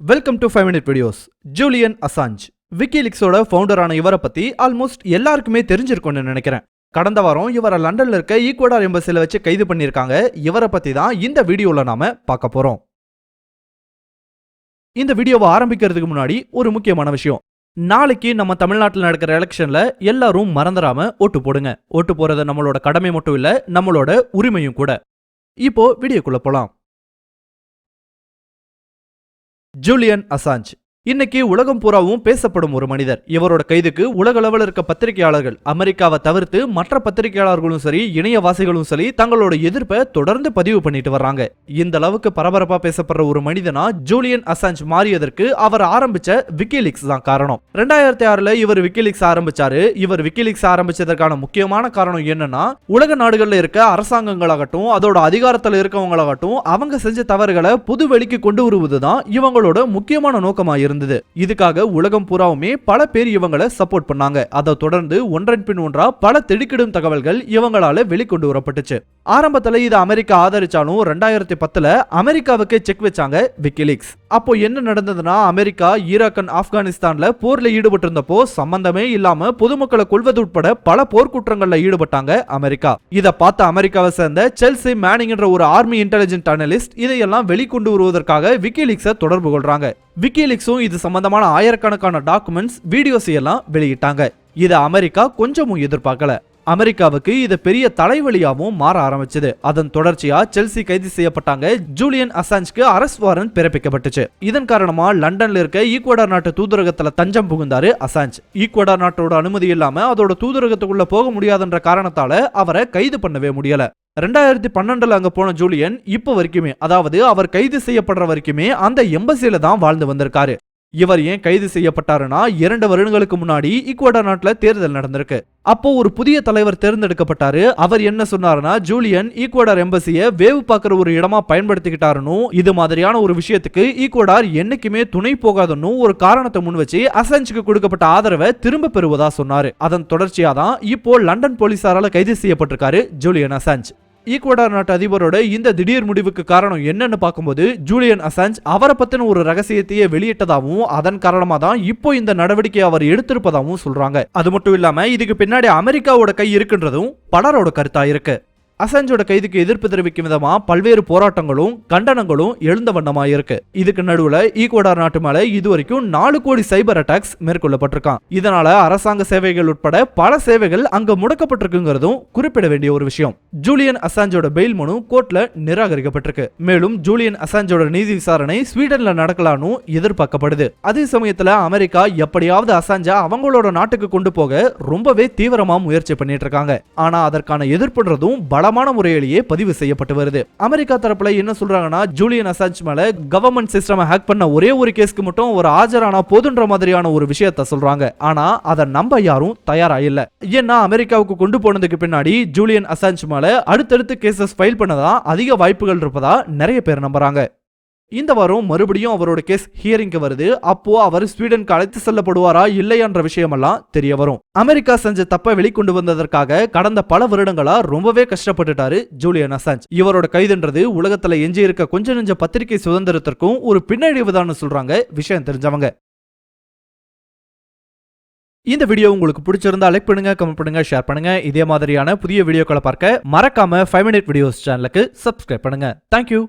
Welcome to five minute videos Julian Assange விக்கிலிக்ஸோட ஃபவுண்டரான இவரை பற்றி ஆல்மோஸ்ட் எல்லாருக்குமே தெரிஞ்சிருக்கும்னு நினைக்கிறேன். கடந்த வாரம் இவரை லண்டனில் இருக்க ஈக்குவடார் எம்பசியில் வச்சு கைது பண்ணியிருக்காங்க. இவரை பற்றி தான் இந்த வீடியோவில் நாம பார்க்க போகிறோம் இந்த வீடியோவை ஆரம்பிக்கிறதுக்கு முன்னாடி ஒரு முக்கியமான விஷயம். நாளைக்கு நம்ம தமிழ்நாட்டில் நடக்கிற எலெக்ஷனில் எல்லாரும் மறந்துடாமல் ஓட்டு போடுங்க. ஓட்டு போகிறது நம்மளோட கடமை மட்டும் இல்லை நம்மளோட உரிமையும் கூட. இப்போ வீடியோக்குள்ளே போகலாம் ஜூலியன் அசாஞ்ச். இன்னைக்கு உலகம் பூராவும் பேசப்படும் ஒரு மனிதர். இவரோட கைதுக்கு உலக அளவில் இருக்க பத்திரிகையாளர்கள் அமெரிக்காவை தவிர்த்து மற்ற பத்திரிகையாளர்களும் சரி இணையவாசிகளும் சரி தங்களோட எதிர்ப்பை தொடர்ந்து பதிவு பண்ணிட்டு வர்றாங்க. இந்த அளவுக்கு பரபரப்பா பேசப்படுற ஒரு மனிதனா ஜூலியன் அசாஞ்ச் மாறியதற்கு அவர் ஆரம்பிச்ச விக்கிலீக்ஸ் தான் காரணம். ரெண்டாயிரத்தி ஆறுல இவர் விக்கிலீக்ஸ் ஆரம்பிச்சாரு. இவர் விக்கிலீக்ஸ் ஆரம்பிச்சதற்கான முக்கியமான காரணம் என்னன்னா உலக நாடுகள்ல இருக்க அரசாங்கங்களாகட்டும் அதோட அதிகாரத்தில் இருக்கவங்களாகட்டும் அவங்க செஞ்ச தவறுகளை புது வெளிக்கு கொண்டு வருவதுதான் இவங்களோட முக்கியமான நோக்கமா இருந்தது இதுக்காக உலகம் பூராவுமே பல பேர் இவங்களை சப்போர்ட் பண்ணாங்க. அதை தொடர்ந்து ஒன்றன் பின் ஒன்றா பல திடுக்கிடும் தகவல்கள் இவங்களால வெளிக்கொண்டு வரப்பட்டுச்சு. ஆரம்பத்தில் இதை அமெரிக்கா ஆதரிச்சாலும் ரெண்டாயிரத்தி பத்தில் அமெரிக்காவுக்கு செக் வச்சாங்க விக்கிலீக்ஸ். அப்போ என்ன நடந்ததுன்னா அமெரிக்கா ஈராக் அண்ட் ஆப்கானிஸ்தான்ல போர்ல ஈடுபட்டிருந்தப்போ சம்பந்தமே இல்லாம பொதுமக்களை கொள்வது உட்பட பல போர்க்குற்றங்கள்ல ஈடுபட்டாங்க அமெரிக்கா. இதை பார்த்த அமெரிக்காவை சேர்ந்த செல்சி மேனிங் என்ற ஒரு ஆர்மி இன்டெலிஜென்ட் அனலிஸ்ட் இதையெல்லாம் வெளிக்கொண்டு வருவதற்காக விக்கிலீக்ஸை தொடர்பு கொள்றாங்க. விக்கிலீக்ஸும் இது சம்பந்தமான ஆயிரக்கணக்கான டாக்குமெண்ட்ஸ் வீடியோஸ் எல்லாம் வெளியிட்டாங்க. இதை அமெரிக்கா கொஞ்சமும் எதிர்பார்க்கல. அமெரிக்காவுக்கு இது பெரிய தலைவலியாகவும் மாற ஆரம்பிச்சது. அதன் தொடர்ச்சியா செல்சி கைது செய்யப்பட்டாங்க. ஜூலியன் அசான்ஸ்க்கு அரஸ்ட் வாரண்ட் பிறப்பிக்கப்பட்டுச்சு. இதன் காரணமா லண்டன்ல இருக்க ஈக்குவடார் நாட்டு தூதரகத்துல தஞ்சம் புகுந்தாரு அசாஞ்ச். ஈக்குவடார் நாட்டோட அனுமதி இல்லாம அதோட தூதரகத்துக்குள்ள போக முடியாதுன்ற காரணத்தால அவரை கைது பண்ணவே முடியல. ரெண்டாயிரத்தி பன்னெண்டுல அங்க போன ஜூலியன் இப்போ வரைக்குமே அதாவது அவர் கைது செய்யப்படுற வரைக்குமே அந்த எம்பசியில தான் வாழ்ந்து வந்திருக்காரு. இவர் ஏன் கைது செய்யப்பட்டாருன்னா இரண்டு வருடங்களுக்கு முன்னாடி ஈக்குவடா நாட்டில் தேர்தல் நடந்திருக்கு. அப்போ ஒரு புதிய தலைவர் தேர்ந்தெடுக்கப்பட்டாரு. அவர் என்ன சொன்னாருன்னா ஜூலியன் ஈக்குவடார் எம்பசியை வேவு பார்க்குற ஒரு இடமா பயன்படுத்திக்கிட்டாருன்னு இது மாதிரியான ஒரு விஷயத்துக்கு ஈக்குவடார் என்னைக்குமே துணை போகாதுன்னு ஒரு காரணத்தை முன் வச்சு அசஞ்சுக்கு கொடுக்கப்பட்ட ஆதரவை திரும்ப பெறுவதா சொன்னாரு. அதன் தொடர்ச்சியா தான் இப்போ லண்டன் போலீசாரால கைது செய்யப்பட்டிருக்காரு ஜூலியன் அசாஞ்ச் ஈக்குவடார் நாட்டு அதிபரோட இந்த திடீர் முடிவுக்கு காரணம் என்னன்னு பார்க்கும்போது ஜூலியன் அசாஞ்ச் அவரை பத்தின ஒரு ரகசியத்தையே வெளியிட்டதாகவும் அதன் காரணமா தான் இப்போ இந்த நடவடிக்கை அவர் எடுத்திருப்பதாகவும் சொல்றாங்க. அது மட்டும் இல்லாம இதுக்கு பின்னாடி அமெரிக்காவோட கை இருக்குன்றதும் பலரோட கருத்தா இருக்கு. அசஞ்சோட கைதுக்கு எதிர்ப்பு தெரிவிக்கும் விதமா பல்வேறு போராட்டங்களும் கண்டனங்களும் எழுந்த வண்ணமாக இருக்கு. இதுக்கு நடுவுல ஈக்குவடார் நாட்டு மேல இதுவரைக்கும் நாலு கோடி சைபர் அட்டாக்ஸ் மேற்கொள்ளப்பட்டிருக்கான். இதனால அரசாங்க சேவைகள் உட்பட பல சேவைகள் அங்க முடக்கப்பட்டிருக்குங்கிறதும் குறிப்பிட வேண்டிய ஒரு விஷயம். ஜூலியன் அசாஞ்சோட பெயில் மனு கோர்ட்ல நிராகரிக்கப்பட்டிருக்கு. மேலும் ஜூலியன் அசாஞ்சோட நீதி விசாரணை ஸ்வீடன்ல நடக்கலாம்னு எதிர்பார்க்கப்படுது. அதே சமயத்துல அமெரிக்கா எப்படியாவது அசாஞ்சா அவங்களோட நாட்டுக்கு கொண்டு போக ரொம்பவே தீவிரமா முயற்சி பண்ணிட்டு இருக்காங்க. ஆனா அதற்கான எதிர்ப்புன்றதும் பல தரமான முறையிலேயே பதிவு செய்யப்பட்டு வருது. அமெரிக்கா தரப்புல என்ன சொல்றாங்கன்னா ஜூலியன் அசாஞ்ச் மேல கவர்மெண்ட் சிஸ்டம் ஹேக் பண்ண ஒரே ஒரு கேஸ்க்கு மட்டும் ஒரு ஆஜரானா போதுன்ற மாதிரியான ஒரு விஷயத்த சொல்றாங்க. ஆனா அதை நம்ப யாரும் தயாரா இல்ல. ஏன்னா அமெரிக்காவுக்கு கொண்டு போனதுக்கு பின்னாடி ஜூலியன் அசாஞ்ச் மேல அடுத்தடுத்து கேசஸ் ஃபைல் பண்ணதா அதிக வாய்ப்புகள் இருப்பதா நிறைய பேர் நம்புறாங்க. இந்த வாரம் மறுபடியும் அவரோட கேஸ் ஹியரிங்க்கு வருது. அப்போ அவர் ஸ்வீடனுக்கு அழைத்து செல்லப்படுவாரா இல்லையான்ற விஷயமெல்லாம் தெரிய வரும். அமெரிக்கா செஞ்ச தப்பை வெளிக்கொண்டு வந்ததற்காக கடந்த பல வருடங்களா ரொம்பவே கஷ்டப்பட்டுட்டாரு ஜூலியன் அசாஞ்ச். இவரோட கைதுன்றது உலகத்துல எஞ்சி இருக்க கொஞ்ச நெஞ்ச பத்திரிகை சுதந்திரத்திற்கும் ஒரு பின்னடைவுதான்னு சொல்றாங்க விஷயம் தெரிஞ்சவங்க. இந்த வீடியோ உங்களுக்கு பிடிச்சிருந்தா லைக் பண்ணுங்க கமெண்ட் பண்ணுங்க ஷேர் பண்ணுங்க. இதே மாதிரியான புதிய வீடியோக்களை பார்க்க மறக்காம ஃபைவ் மினிட் வீடியோஸ் சேனலுக்கு சப்ஸ்கிரைப் பண்ணுங்க. Thank you